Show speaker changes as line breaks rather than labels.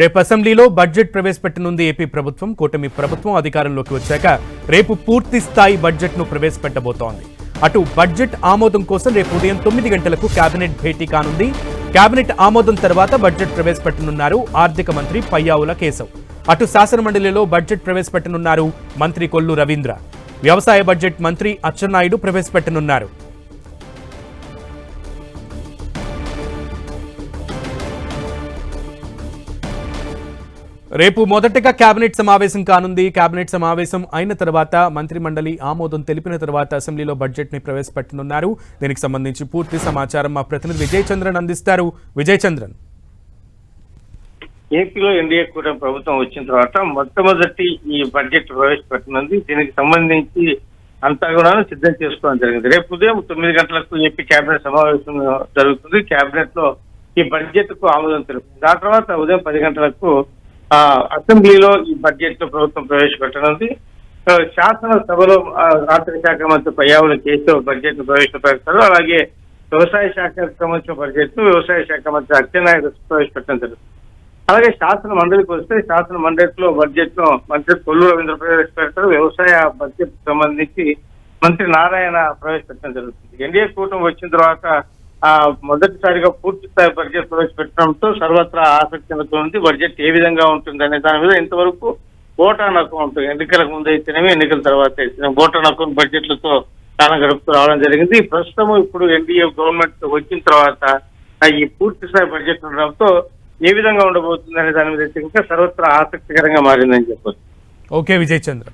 రేపు అసెంబ్లీలో budget ప్రవేశపెట్టనుంది AP ప్రభుత్వం. కూటమి ప్రభుత్వం అధికారంలోకి వచ్చాక రేపు పూర్తి స్థాయి బడ్జెట్ను ప్రవేశపెట్టబోతోంది. అటు బడ్జెట్ ఆమోదం కోసం రేపు ఉదయం తొమ్మిది గంటలకు కేబినెట్ భేటీ కానుంది. కేబినెట్ ఆమోదం తర్వాత బడ్జెట్ ప్రవేశపెట్టనున్నారు ఆర్థిక మంత్రి పయ్యావుల కేశవ్. అటు శాసనమండలిలో బడ్జెట్ ప్రవేశపెట్టనున్నారు మంత్రి కొల్లు రవీంద్ర. వ్యవసాయ బడ్జెట్ మంత్రి అచ్చెన్నాయుడు ప్రవేశపెట్టనున్నారు. రేపు మొదటగా కేబినెట్ సమావేశం కానుంది. కేబినెట్ సమావేశం అయిన తర్వాత మంత్రి మండలి ఆమోదం తెలిపిన తర్వాత అసెంబ్లీలో బడ్జెట్ని ప్రవేశపెట్టనున్నారు. దీనికి సంబంధించి పూర్తి సమాచారం మా ప్రతినిధి విజయ్ చంద్రన్ అందిస్తారు. విజయ్ చంద్రన్
ఏపీలో ఎన్డీఏ కూడా ప్రభుత్వం వచ్చిన తర్వాత మొట్టమొదటి ఈ బడ్జెట్ ప్రవేశపెట్టనుంది. దీనికి సంబంధించి అంతా కూడా సిద్ధం చేసుకోవడం జరిగింది. రేపు ఉదయం తొమ్మిది గంటలకు ఏపీ కేబినెట్ సమావేశం జరుగుతుంది. కేబినెట్లో ఈ బడ్జెట్కు ఆమోదం తెలుపుతుంది ఆ తర్వాత ఉదయం పది గంటలకు అసెంబ్లీలో ఈ బడ్జెట్లో ప్రభుత్వం ప్రవేశపెట్టనుంది. శాసనసభలో ఆర్థిక శాఖ మంత్రి పర్యావరణ చేస్తూ బడ్జెట్ను ప్రవేశపెడతారు. అలాగే వ్యవసాయ శాఖకు సంబంధించిన బడ్జెట్ను వ్యవసాయ శాఖ మంత్రి అచ్చెన్నాయుడు ప్రవేశపెట్టడం జరుగుతుంది. అలాగే శాసన మండలికి వస్తే శాసన మండలిలో బడ్జెట్ను మంత్రి కొల్లు రవీంద్ర ప్రవేశపెడతారు. వ్యవసాయ బడ్జెట్ సంబంధించి మంత్రి నారాయణ ప్రవేశపెట్టడం జరుగుతుంది. ఎన్డీఏ కూటమి వచ్చిన తర్వాత మొదటిసారిగా పూర్తి స్థాయి బడ్జెట్ ప్రవేశపెట్టడంతో సర్వత్రా ఆసక్తి నెలకొంది బడ్జెట్ ఏ విధంగా ఉంటుంది అనే దాని మీద ఇంతవరకు ఓటాన్ అకౌంట్ ఎన్నికలకు ముందు అయితేనేమి ఎన్నికల తర్వాత అయితేనే ఓటాన్ అకౌంట్ బడ్జెట్లతో కాలం గడుపుతూ రావడం జరిగింది. ప్రస్తుతం ఇప్పుడు ఎన్డీఏ గవర్నమెంట్ వచ్చిన తర్వాత ఈ పూర్తి స్థాయి బడ్జెట్ ఉండడంతో ఏ విధంగా ఉండబోతుంది అనే దాని మీద అయితే ఇంకా సర్వత్రా ఆసక్తికరంగా మారిందని చెప్పొచ్చు.
ఓకే విజయ్ చంద్ర